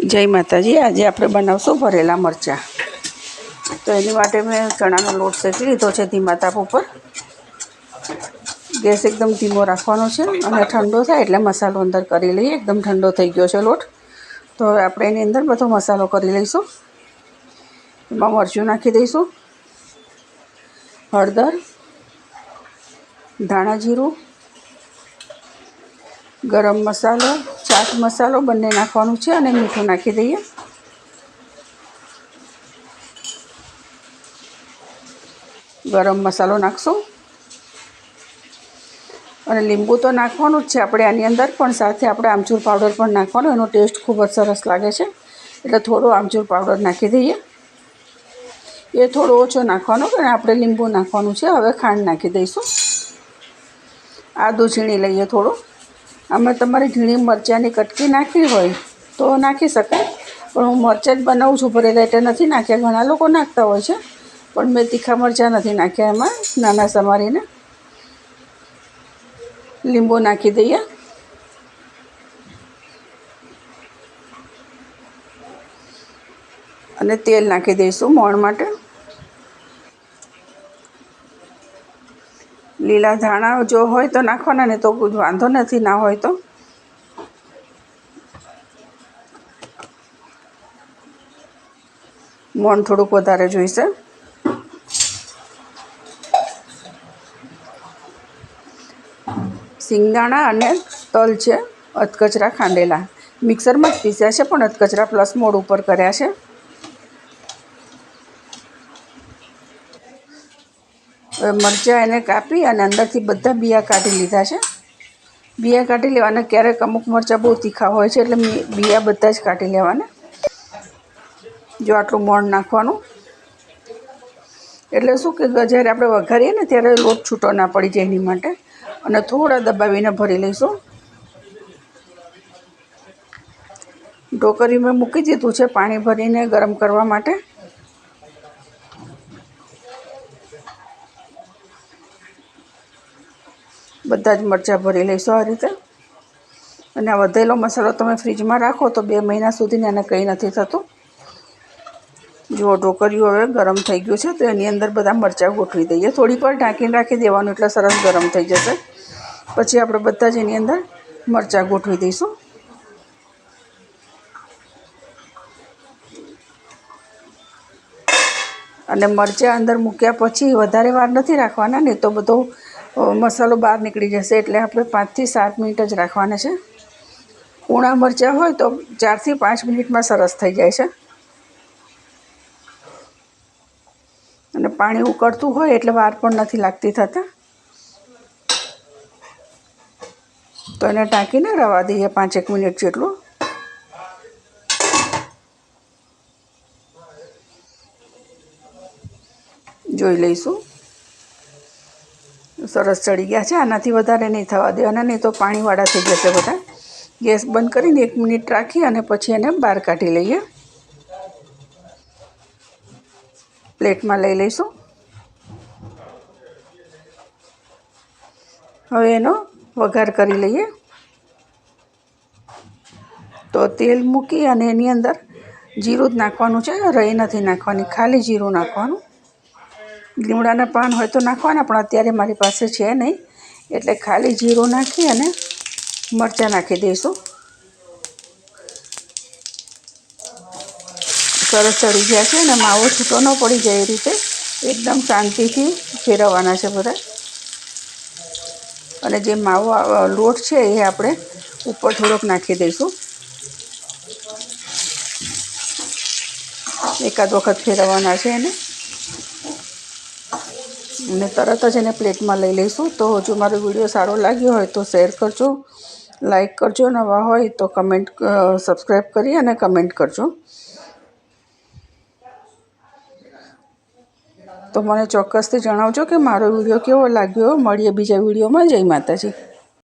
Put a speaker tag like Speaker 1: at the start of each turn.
Speaker 1: જય માતાજી, આજે આપણે બનાવશું ભરેલા મરચાં. તો એની માટે મેં ચણાનો લોટ શેકી લીધો છે ધીમા તાપ ઉપર. ગેસ એકદમ ધીમો રાખવાનો છે અને ઠંડો થાય એટલે મસાલો અંદર કરી લઈએ, એકદમ ઠંડો થઈ ગયો છે લોટ. તો હવે આપણે એની અંદર બધો મસાલો કરી લઈશું. એમાં મરચું નાખી દઈશું, હળદર, ધાણા જીરું, ગરમ મસાલો ચાટ મસાલો બંને નાખવાનું છે અને મીઠું નાખી દઈએ. ગરમ મસાલો નાખશું. અને લીંબુ તો નાખવાનું જ છે, આપણે આની અંદર પણ સાથે આપણે આમચૂર પાવડર પણ નાખવાનો, એનો ટેસ્ટ ખૂબ જ સરસ લાગે છે. એટલે થોડો આમચૂર પાવડર નાખી દઈએ. એ થોડો ઓછો નાખવાનો અને આપણે લીંબુ નાખવાનું છે, હવે ખાંડ નાખી દઈશું. આદુ ઝીણી લઈએ થોડું. આમાં તમારે ઝીણી મરચાંની કટકી નાખવી હોય તો નાખી શકાય. પણ હું મરચાં જ બનાવું છું, ભરેલા એટલે નથી નાખ્યા. ઘણા લોકો નાખતા હોય છે, પણ મેં તીખા મરચાં નથી નાખ્યા એમાં. નાના સમારીને લીંબુ નાખી દઈએ. અને તેલ નાખી દઈશું મોણ માટે. લીલા ધાણા જો હોય તો નાખવાના ને તો વાંધો નથી, ના હોય તો. મોણ થોડુંક વધારે જોઈશે. સિંગદાણા અને તલ છે, અધકચરા ખાંડેલા. મિક્સરમાં જ પીસ્યા છે, પણ અધકચરા પ્લસ મોડ ઉપર કર્યા છે. મરચાં એને કાપી અને અંદરથી બધા બિયા કાઢી લીધા છે. બિયા કાઢી લેવાના ક્યારેક અમુક મરચાં બહુ તીખા હોય છે એટલે બિયા બધા જ કાઢી લેવાના. જો આટલું મોણ નાખવાનું. એટલે શું કે જ્યારે આપણે વઘારીએ ને ત્યારે લોટ છૂટો ના પડી જાય એની માટે. અને થોડા દબાવીને ભરી લઈશું. ઢોકરી મેં મૂકી દીધું છે પાણી ભરીને ગરમ કરવા માટે. બધા જ મરચાં ભરી લઈશું આ રીતે. અને આ વધેલો મસાલો તમે ફ્રીજમાં રાખો તો બે મહિના સુધી એને કંઈ નથી થતું. જો ઢોકરિયું હવે ગરમ થઈ ગયું છે તો એની અંદર બધા મરચાં ગોઠવી દઈએ. થોડીક વાર ઢાંકીને રાખી દેવાનું એટલે સરસ ગરમ થઈ જશે. પછી આપણે બધા જ એની અંદર મરચાં ગોઠવી દઈશું. અને મરચાં અંદર મૂક્યા પછી વધારે વાર નથી રાખવાના, નહીં તો બધો મસાલો બહાર નીકળી જશે એટલે આપણે પાંચથી સાત મિનિટ જ રાખવાના છે. ઉણા મરચાં હોય તો ચારથી પાંચ મિનિટમાં સરસ થઈ જાય છે. અને પાણી ઉકળતું હોય એટલે વાર પણ નથી લાગતી થતાં. તો એને ટાંકીને રવા દઈએ પાંચેક મિનિટ જેટલું. જોઈ લઈશું. સરસ ચડી ગયા છે. આનાથી વધારે નહીં થવા દેવાના નહીં તો પાણીવાળા થઈ જશે બધા. ગેસ બંધ કરીને એક મિનિટ રાખી અને પછી એને બહાર કાઢી લઈએ. પ્લેટમાં લઈ લઈશું. હવે એનો વઘાર કરી લઈએ. તો તેલ મૂકી અને એની અંદર જીરું જ નાખવાનું છે. રહી નથી નાખવાની. ખાલી જીરું નાખવાનું. લીમડાના પાન હોય તો નાખવાના, પણ અત્યારે મારી પાસે છે નહીં. એટલે ખાલી જીરું નાખી અને મરચાં નાખી દઈશું. સરસ ચડી ગયા છે અને માવો છૂટો ન પડી જાય એ રીતે. એકદમ શાંતિથી ફેરવવાના છે બધા. અને જે માવો લોટ છે એ આપણે ઉપર થોડોક નાખી દઈશું. એકાદ વખત ફેરવવાના છે એને. અને તરત જ એને પ્લેટમાં લઈ લઈશું. તો જો મારો વીડિયો સારો લાગ્યો હોય તો શેર કરજો, લાઈક કરજો, નવા હોય તો કમેન્ટ સબસ્ક્રાઈબ કરી અને કમેન્ટ કરજો. તો મને ચોક્કસથી જણાવજો કે મારો વીડિયો કેવો લાગ્યો. મળીએ બીજા વિડીયોમાં. જય માતાજી.